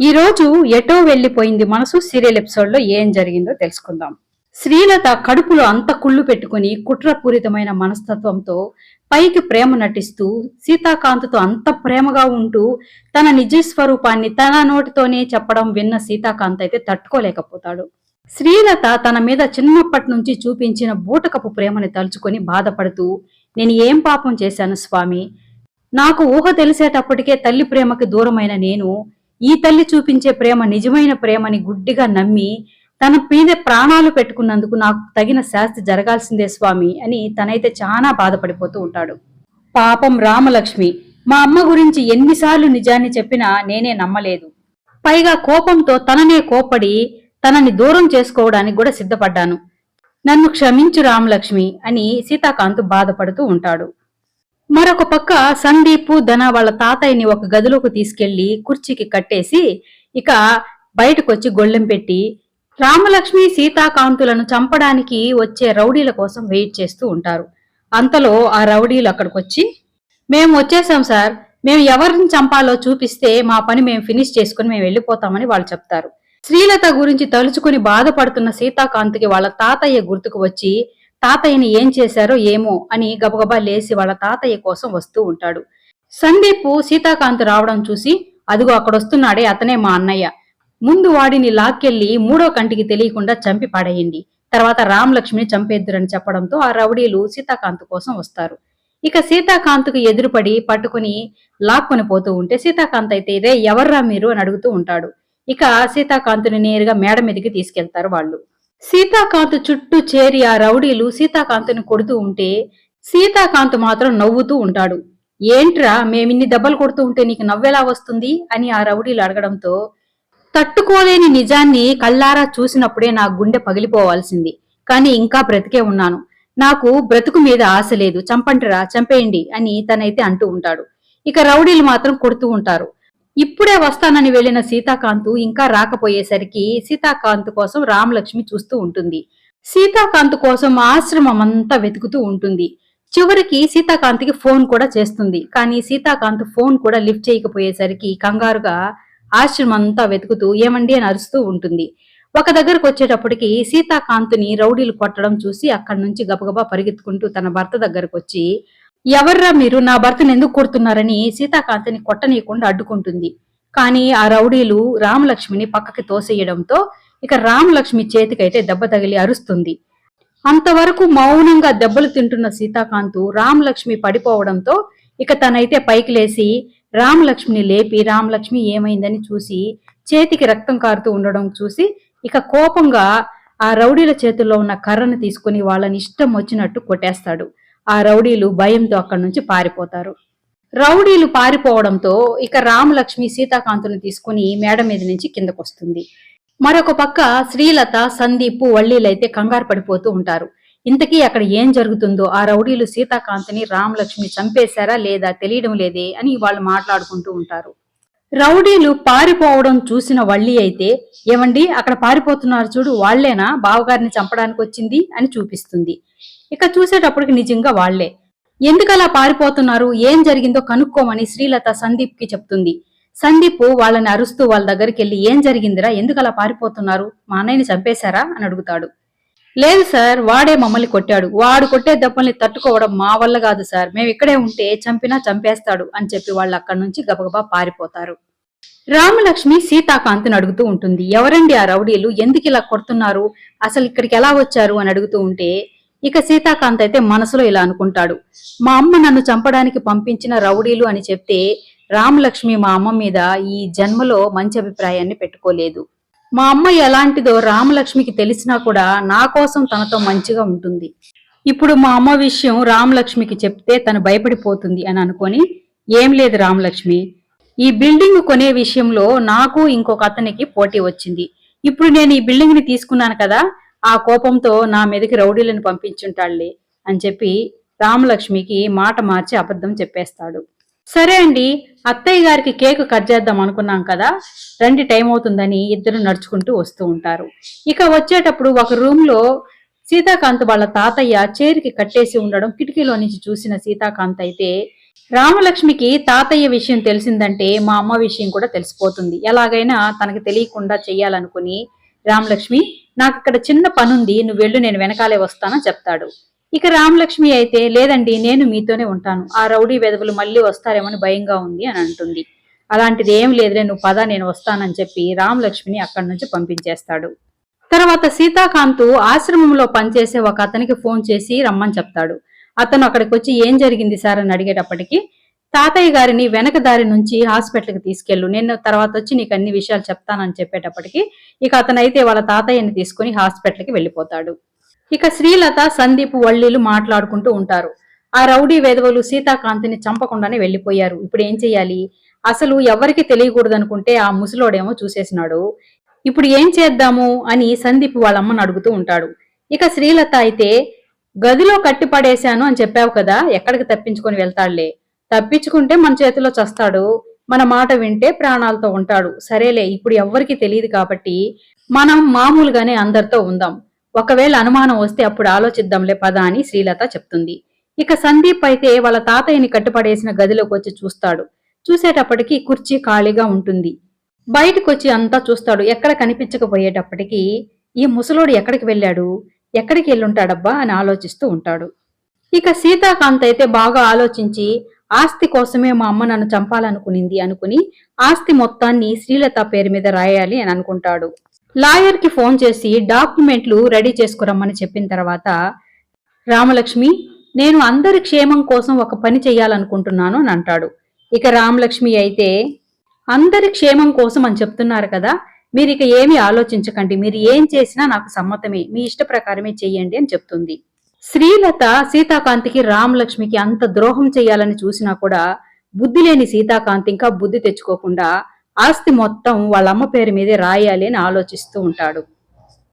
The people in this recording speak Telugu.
ఈ రోజు ఎటో వెళ్ళిపోయింది మనసు? సీరియల్ ఎపిసోడ్లో ఏం జరిగిందో తెలుసుకుందాం. శ్రీలత కడుపులో అంత కుళ్ళు పెట్టుకుని కుట్రపూరితమైన మనస్తత్వంతో పైకి ప్రేమ నటిస్తూ సీతాకాంత్తో అంత ప్రేమగా ఉంటూ తన నిజ స్వరూపాన్ని తన నోటితోనే చెప్పడం విన్న సీతాకాంత్ అయితే తట్టుకోలేకపోతాడు. శ్రీలత తన మీద చిన్నప్పటి నుంచి చూపించిన బూటకపు ప్రేమని తలుచుకొని బాధపడుతూ నేను ఏం పాపం చేశాను స్వామి? నాకు ఊహ తెలిసేటప్పటికే తల్లి ప్రేమకి దూరమైన నేను ఈ తల్లి చూపించే ప్రేమ నిజమైన ప్రేమని గుడ్డిగా నమ్మి తన మీద ప్రాణాలు పెట్టుకున్నందుకు నాకు తగిన శాస్తి జరగాల్సిందే స్వామి అని తనైతే చాలా బాధపడిపోతూ ఉంటాడు. పాపం రామలక్ష్మి మా అమ్మ గురించి ఎన్నిసార్లు నిజాన్ని చెప్పినా నేనే నమ్మలేదు. పైగా కోపంతో తననే కోపడి తనని దూరం చేసుకోవడానికి కూడా సిద్ధపడ్డాను. నన్ను క్షమించు రామలక్ష్మి అని సీతాకాంత్ బాధపడుతూ ఉంటాడు. మరొక పక్క సందీప్ ధన వాళ్ళ తాతయ్యని ఒక గదిలోకి తీసుకెళ్ళి కుర్చీకి కట్టేసి ఇక బయటకొచ్చి గొళ్ళెం పెట్టి రామలక్ష్మి సీతాకాంతులను చంపడానికి వచ్చే రౌడీల కోసం వెయిట్ చేస్తూ ఉంటారు. అంతలో ఆ రౌడీలు అక్కడికొచ్చి మేము వచ్చేసాం సార్. మేము ఎవరిని చంపాలో చూపిస్తే మా పని మేము ఫినిష్ చేసుకుని మేము వెళ్ళిపోతామని వాళ్ళు చెప్తారు. శ్రీలత గురించి తలుచుకుని బాధపడుతున్న సీతాకాంత్కి వాళ్ళ తాతయ్య గుర్తుకు వచ్చి తాతయ్యని ఏం చేశారో ఏమో అని గబగబా లేచి వాళ్ళ తాతయ్య కోసం వస్తూ ఉంటాడు. సందీప్ సీతాకాంత్ రావడం చూసి అదిగో అక్కడొస్తున్నాడే అతనే మా అన్నయ్య. ముందు వాడిని లాక్కెళ్ళి మూడో కంటికి తెలియకుండా చంపి పడేయండి. తర్వాత రామలక్ష్మిని చంపేద్దురని చెప్పడంతో ఆ రౌడీలు సీతాకాంత్ కోసం వస్తారు. ఇక సీతాకాంత్కు ఎదురుపడి పట్టుకుని లాక్కొని పోతూ ఉంటే సీతాకాంత్ అయితే ఇదే ఎవర్రా మీరు? అని అడుగుతూ ఉంటాడు. ఇక సీతాకాంతుని నేరుగా మేడ మీదకి తీసుకెళ్తారు వాళ్ళు. సీతాకాంత్ చుట్టూ చేరి ఆ రౌడీలు సీతాకాంత్ని కొడుతూ ఉంటే సీతాకాంత్ మాత్రం నవ్వుతూ ఉంటాడు. ఏంట్రా మేమిన్ని దెబ్బలు కొడుతూ ఉంటే నీకు నవ్వెలా వస్తుంది? అని ఆ రౌడీలు అడగడంతో తట్టుకోలేని నిజాన్ని కళ్ళారా చూసినప్పుడే నా గుండె పగిలిపోవాల్సింది. కానీ ఇంకా బ్రతికే ఉన్నాను. నాకు బ్రతుకు మీద ఆశ లేదు. చంపండిరా చంపేయండి అని తనైతే అంటూ ఉంటాడు. ఇక రౌడీలు మాత్రం కొడుతూ ఉంటారు. ఇప్పుడే వస్తానని వెళ్ళిన సీతాకాంతు ఇంకా రాకపోయేసరికి సీతాకాంత్ కోసం రామలక్ష్మి చూస్తూ ఉంటుంది. సీతాకాంత్ కోసం ఆశ్రమం అంతా వెతుకుతూ ఉంటుంది. చివరికి సీతాకాంత్కి ఫోన్ కూడా చేస్తుంది. కానీ సీతాకాంత్ ఫోన్ కూడా లిఫ్ట్ చేయకపోయేసరికి కంగారుగా ఆశ్రమం అంతా వెతుకుతూ ఏమండి అని అరుస్తూ ఉంటుంది. ఒక దగ్గరకు వచ్చేటప్పటికి సీతాకాంత్ని రౌడీలు కొట్టడం చూసి అక్కడి నుంచి గబగబా పరిగెత్తుకుంటూ తన భర్త దగ్గరకు వచ్చి ఎవర్రా మీరు నా భర్తను ఎందుకు కొడుతున్నారని సీతాకాంతిని కొట్టనీయకుండా అడ్డుకుంటుంది. కానీ ఆ రౌడీలు రామలక్ష్మిని పక్కకి తోసేయడంతో ఇక రామలక్ష్మి చేతికైతే దెబ్బ తగిలి అరుస్తుంది. అంతవరకు మౌనంగా దెబ్బలు తింటున్న సీతాకాంతు రామలక్ష్మి పడిపోవడంతో ఇక తనైతే పైకి లేచి రామలక్ష్మిని లేపి రామలక్ష్మి ఏమైందని చూసి చేతికి రక్తం కారుతూ ఉండడం చూసి ఇక కోపంగా ఆ రౌడీల చేతుల్లో ఉన్న కర్రను తీసుకుని వాళ్ళని ఇష్టం వచ్చినట్టు కొట్టేస్తాడు. ఆ రౌడీలు భయంతో అక్కడి నుంచి పారిపోతారు. రౌడీలు పారిపోవడంతో ఇక రామలక్ష్మి సీతాకాంతుని తీసుకుని మేడ మీద నుంచి కిందకొస్తుంది. మరొక పక్క శ్రీలత సందీప్ వల్లీలైతే కంగారు పడిపోతూ ఉంటారు. ఇంతకీ అక్కడ ఏం జరుగుతుందో ఆ రౌడీలు సీతాకాంత్ని రామలక్ష్మి చంపేశారా లేదా తెలియడం లేదే అని వాళ్ళు మాట్లాడుకుంటూ ఉంటారు. రౌడీలు పారిపోవడం చూసిన వల్లి అయితే ఏమండి అక్కడ పారిపోతున్నారు చూడు వాళ్ళేనా బావగారిని చంపడానికి వచ్చింది అని చూపిస్తుంది. ఇక చూసేటప్పటికి నిజంగా వాళ్ళే ఎందుకలా పారిపోతున్నారు? ఏం జరిగిందో కనుక్కోమని శ్రీలత సందీప్కి చెప్తుంది. సందీప్ వాళ్ళని అరుస్తూ వాళ్ళ దగ్గరికి వెళ్ళి ఏం జరిగిందిరా? ఎందుకు అలా పారిపోతున్నారు? మా అన్నయ్యని చంపేశారా? అని అడుగుతాడు. లేదు సార్ వాడే మమ్మల్ని కొట్టాడు. వాడు కొట్టే దెబ్బల్ని తట్టుకోవడం మా వల్ల కాదు సార్. మేము ఇక్కడే ఉంటే చంపినా చంపేస్తాడు అని చెప్పి వాళ్ళు అక్కడి నుంచి గబగబా పారిపోతారు. రామలక్ష్మి సీతాకాంత్ని అడుగుతూ ఉంటుంది. ఎవరండి ఆ రౌడీలు? ఎందుకు ఇలా కొడుతున్నారు? అసలు ఇక్కడికి ఎలా వచ్చారు? అని అడుగుతూ ఉంటే ఇక సీతాకాంత్ అయితే మనసులో ఇలా అనుకుంటాడు. మా అమ్మ నన్ను చంపడానికి పంపించిన రౌడీలు అని చెప్తే రామలక్ష్మి మా అమ్మ మీద ఈ జన్మలో మంచి అభిప్రాయాన్ని పెట్టుకోలేదు. మా అమ్మ ఎలాంటిదో రామలక్ష్మికి తెలిసినా కూడా నా కోసం తనతో మంచిగా ఉంటుంది. ఇప్పుడు మా అమ్మ విషయం రామలక్ష్మికి చెప్తే తను భయపడిపోతుంది అని అనుకొని ఏం లేదు రామలక్ష్మి. ఈ బిల్డింగ్ కొనే విషయంలో నాకు ఇంకొక అతనికి పోటీ వచ్చింది. ఇప్పుడు నేను ఈ బిల్డింగ్ని తీసుకున్నాను కదా ఆ కోపంతో నా మీదకి రౌడీలను పంపించుంటాళ్ళే అని చెప్పి రామలక్ష్మికి మాట మార్చి అబద్ధం చెప్పేస్తాడు. సరే అండి అత్తయ్య గారికి కేక్ కట్ చేద్దాం అనుకున్నాం కదా రండి టైం అవుతుందని ఇద్దరు నడుచుకుంటూ వస్తూ ఉంటారు. ఇక వచ్చేటప్పుడు ఒక రూమ్లో సీతాకాంత్ వాళ్ళ తాతయ్య చేరికి కట్టేసి ఉండడం కిటికీలో నుంచి చూసిన సీతాకాంత్ అయితే రామలక్ష్మికి తాతయ్య విషయం తెలిసిందంటే మా అమ్మ విషయం కూడా తెలిసిపోతుంది. ఎలాగైనా తనకి తెలియకుండా చెయ్యాలనుకుని రామలక్ష్మి నాకు ఇక్కడ చిన్న పనుంది నువ్వు వెళ్ళు నేను వెనకాలే వస్తానని చెప్తాడు. ఇక రామలక్ష్మి అయితే లేదండి నేను మీతోనే ఉంటాను. ఆ రౌడీ వెదవులు మళ్ళీ వస్తారేమని భయంగా ఉంది అని అంటుంది. అలాంటిది ఏం లేదులే నువ్వు పద నేను వస్తానని చెప్పి రామలక్ష్మిని అక్కడి నుంచి పంపించేస్తాడు. తర్వాత సీతాకాంతు ఆశ్రమంలో పనిచేసే ఒక అతనికి ఫోన్ చేసి రమ్మని చెప్తాడు. అతను అక్కడికి వచ్చి ఏం జరిగింది సార్ అని అడిగేటప్పటికి తాతయ్య గారిని వెనక దారి నుంచి హాస్పిటల్కి తీసుకెళ్ళు. నేను తర్వాత వచ్చి నీకు అన్ని విషయాలు చెప్తానని చెప్పేటప్పటికి ఇక అతనైతే వాళ్ళ తాతయ్యని తీసుకుని హాస్పిటల్కి వెళ్ళిపోతాడు. ఇక శ్రీలత సందీప్ వల్లీలు మాట్లాడుకుంటూ ఉంటారు. ఆ రౌడీ వేదవులు సీతాకాంతిని చంపకుండానే వెళ్ళిపోయారు. ఇప్పుడు ఏం చెయ్యాలి? అసలు ఎవరికి తెలియకూడదు అనుకుంటే ఆ ముసలోడేమో చూసేసినాడు. ఇప్పుడు ఏం చేద్దాము? అని సందీప్ వాళ్ళ అమ్మని అడుగుతూ ఉంటాడు. ఇక శ్రీలత అయితే గదిలో కట్టి పడేశాను అని చెప్పావు కదా ఎక్కడికి తప్పించుకొని వెళ్తాడులే. తప్పించుకుంటే మన చేతిలో చస్తాడు. మన మాట వింటే ప్రాణాలతో ఉంటాడు. సరేలే ఇప్పుడు ఎవ్వరికి తెలియదు కాబట్టి మనం మామూలుగానే అందరితో ఉందాం. ఒకవేళ అనుమానం వస్తే అప్పుడు ఆలోచిద్దాంలే పద అని శ్రీలత చెప్తుంది. ఇక సందీప్ అయితే వాళ్ళ తాతయ్యని కట్టుపడేసిన గదిలోకి వచ్చి చూస్తాడు. చూసేటప్పటికి కుర్చీ ఖాళీగా ఉంటుంది. బయటకు వచ్చి అంతా చూస్తాడు. ఎక్కడ కనిపించకపోయేటప్పటికి ఈ ముసలోడు ఎక్కడికి వెళ్ళాడు? ఎక్కడికి వెళ్ళుంటాడబ్బా అని ఆలోచిస్తూ ఉంటాడు. ఇక సీతాకాంత్ అయితే బాగా ఆలోచించి ఆస్తి కోసమే మా అమ్మ నన్ను చంపాలనుకునింది అనుకుని ఆస్తి మొత్తాన్ని శ్రీలత పేరు మీద రాయాలి అని అనుకుంటాడు. లాయర్కి ఫోన్ చేసి డాక్యుమెంట్లు రెడీ చేసుకురమ్మని చెప్పిన తర్వాత రామలక్ష్మి నేను అందరి క్షేమం కోసం ఒక పని చేయాలనుకుంటున్నాను అని అంటాడు. ఇక రామలక్ష్మి అయితే అందరి క్షేమం కోసం అని చెప్తున్నారు కదా మీరు ఇక ఏమీ ఆలోచించకండి. మీరు ఏం చేసినా నాకు సమ్మతమే. మీ ఇష్ట ప్రకారమే చెయ్యండి అని చెప్తుంది. శ్రీలత సీతాకాంతికి రామలక్ష్మికి అంత ద్రోహం చేయాలని చూసినా కూడా బుద్ధి లేని సీతాకాంతి ఇంకా బుద్ధి తెచ్చుకోకుండా ఆస్తి మొత్తం వాళ్ళ అమ్మ పేరు మీదే రాయాలి అని ఆలోచిస్తూ ఉంటాడు.